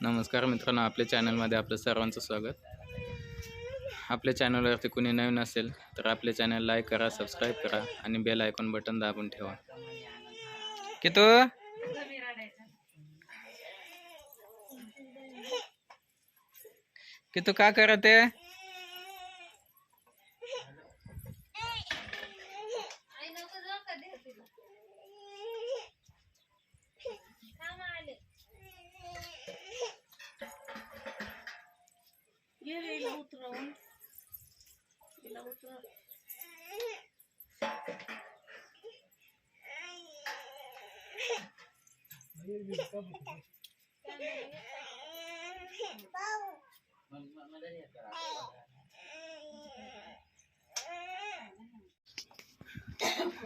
नमस्कार मित्रांनो आपल्या चॅनलमध्ये आपलं सर्वांचं स्वागत. आपल्या चॅनलवरती कुणी नवीन असेल तर आपल्या चॅनल लाईक करा सबस्क्राईब करा आणि बेल आयकॉन बटन दाबून ठेवा. की तू तू का करत आहे?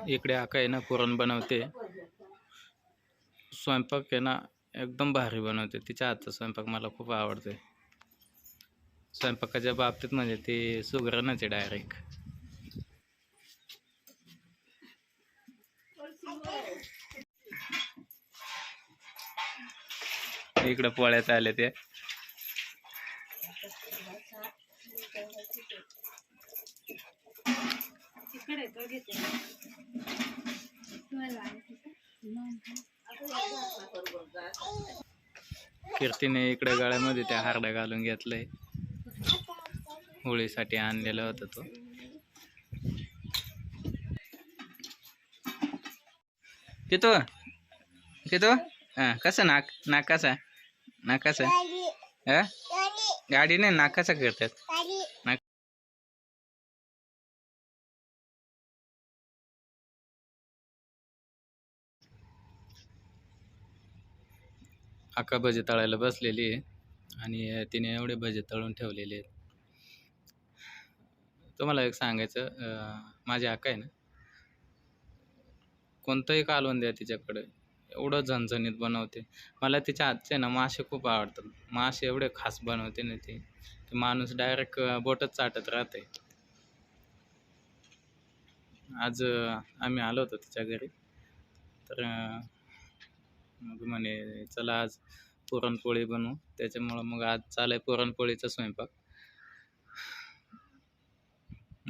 इकडे आका आहे ना पुरण बनवते. स्वयंपाक आहे ना, एकदम भारी बनवते. तिच्या हातचा स्वयंपाक मला खूप आवडते स्वयंपाकाच्या बाबतीत म्हणजे ती सुगरणच आहे डायरेक्ट इकडं पोळ्यात आले ते. कीर्तीने इकडे गळ्यामध्ये त्या हारड्या घालून घेतलंय. होळीसाठी आणलेला होता तो. कितो? कितो? हा कसं नाक? नाक कसा? नाक कसा? हा? गाडी नाही नाक कसा करतात? नाक भजे तळायला बसलेली आहे आणि तिने एवढे भजे तळून ठेवलेले आहेत. तुम्हाला एक सांगायचं माझी आका आहे ना कोणतंही कालवण द्या तिच्याकडे एवढं झणझणीत बनवते. मला तिच्या हातचे ना मासे खूप आवडतात. मासे एवढे खास बनवते ना ती की माणूस डायरेक्ट बोटच चाटत राहते. आज आम्ही आलो होतो तिच्या घरी. तर मग म्हणे चला आज पुरणपोळी बनवू. त्याच्यामुळं मग आज चालाय पुरणपोळीचा स्वयंपाक.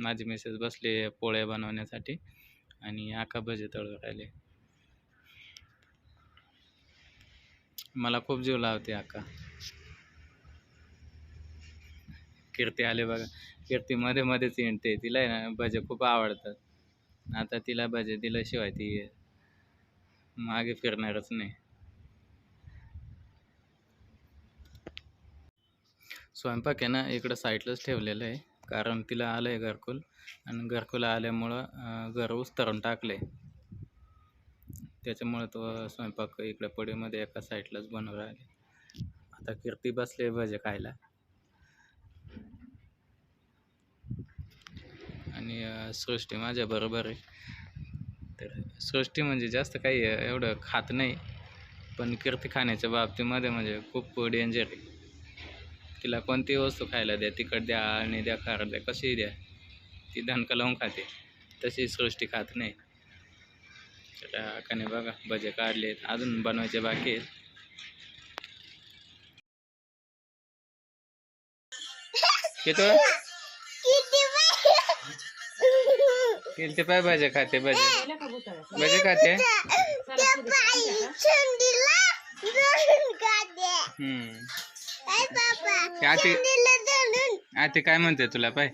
माझी मिसेस बसली पोळ्या बनवण्यासाठी आणि आका भजे तळून राहिले मला खूप जीव लावते आका. कीर्ती आले बघा. कीर्ती मध्ये मध्येच येणते तिला आहे ना भजे खूप आवडतात. आता तिला भजे दिल्याशिवाय ती मागे फिरणारच नाही. स्वयंपाक आहे ना इकडं साईडलाच ठेवलेलं आहे. कारण तिला आलं आहे घरकुल आणि घरकुल आल्यामुळं घर उस्तरून टाकलं त्याच्यामुळं तो स्वयंपाक इकडे पडीमध्ये एका साईडलाच बनवून राहिले. आता कीर्ती बसले भजे खायला. आणि सृष्टी माझ्या बरोबर आहे. तर सृष्टी म्हणजे जास्त काही एवढं खात नाही. पण कीर्ती खाण्याच्या बाबतीमध्ये म्हणजे खूप डेंजर आहे. तिला कोणतीही वस्तू खायला द्या तिखट द्या आणि द्या खार द्या कशीही द्या. ती दणका लावून खाते. तशी सृष्टी खात नाही. तर आकाने बघा भजे काढलेत अजून बनवायचे बाकी आहेत. किती किती पाय भजे खाते भजे? भजे खाते. हम्म. आती आती काय म्हणते तुला? पाय.